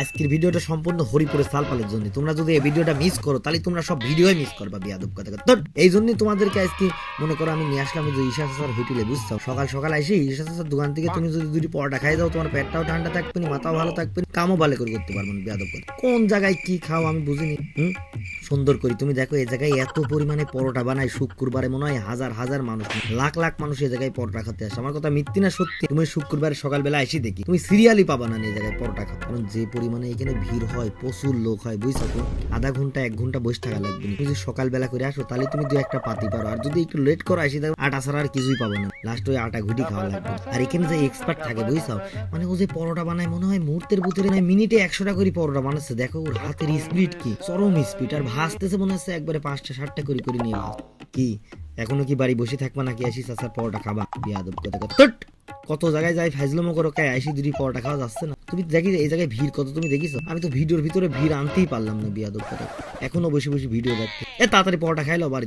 আজকের ভিডিওটা সম্পূর্ণ হরিপুরে সালপালের জন্য। তোমরা যদি এই ভিডিওটা মিস করো, তাহলে তোমরা সব ভিডিওই মিস করবা, বিয়াদব কথা। তো এই জন্যই তোমাদেরকে আজকে মনে করো আমি নিয়ে আসলাম যে ঈশা স্যার হোটেলে, বুঝছ? সকাল সকাল আসি, ঈশা স্যার দোকান থেকে তুমি যদি দুটি পরোটা খাই দাও, তোমার পেটটাও ঠান্ডা থাকবে মাথাও ভালো থাকবে কামও ভালো করে করতে পারব না, বিয়াদব কথা। কোন জায়গায় কি খাও আমি বুঝিনি, হুম? সুন্দর করি। তুমি দেখো এই জায়গায় এত পরিমাণে পরোটা বানায়, শুক্রবারে মনে হয় হাজার হাজার মানুষ। লাখ লাখ মানুষ এই জায়গায় পরোটা খেতে আসে। আমার কথা মিথ্যি না সত্যি? তুমি শুক্রবারে সকালবেলা এসে দেখি। তুমি সিরিয়ালই পাবা না এই জায়গায় পরোটা খাও কারণ যে পরিমাণে এখানে ভিড় হয়, প্রচুর লোক হয়, বুঝছ তো? আধা ঘণ্টা, এক ঘণ্টা বসে থাকা লাগবে। তুমি যদি সকালবেলা করে আসো, তাহলে তুমি দু একটা পাতি পারো। আর যদি একটু লেট করো আসি, দেখো, আটা ছাড়া আর কিছুই পাবো না। লাস্ট ওই আটা ঘুটি খাওয়া লাগবে। আর এখানে যে এক্সপার্ট থাকে, বুঝছ? মানে ও যে পরোটা বানায়, মনে হয় মুহূর্তের ভিতরে মিনিটে একশোটা করে পরোটা বানাচ্ছে। দেখো, ওর হাতের স্পিড কি? চরম স্পিড আর ভাসতেছে মনে হচ্ছে একবারে পাঁচটা ষাটটা করে করে নিয়ে। কি? এখনও কি বাড়ি বসে থাকবা নাকি? আসি চাচার পরোটা খাবা। বিয়াদব কথা তুট! কত জায়গায় যাই, ফাইজলামো করো, কে? আইসি দুটি পরোটা খাওয়া যাচ্ছে না। তুমি দেখি, এই জায়গায় ভিড় কত তুমি দেখিছো আমি তো ভিডিওর ভিতরে ভিড় আনতেই পারলাম না, বিয়াদব কথা। এখনও বসে বসে ভিডিও দেখতে। এ, তাড়াতাড়ি পরোটা খাইলো বাড়ি।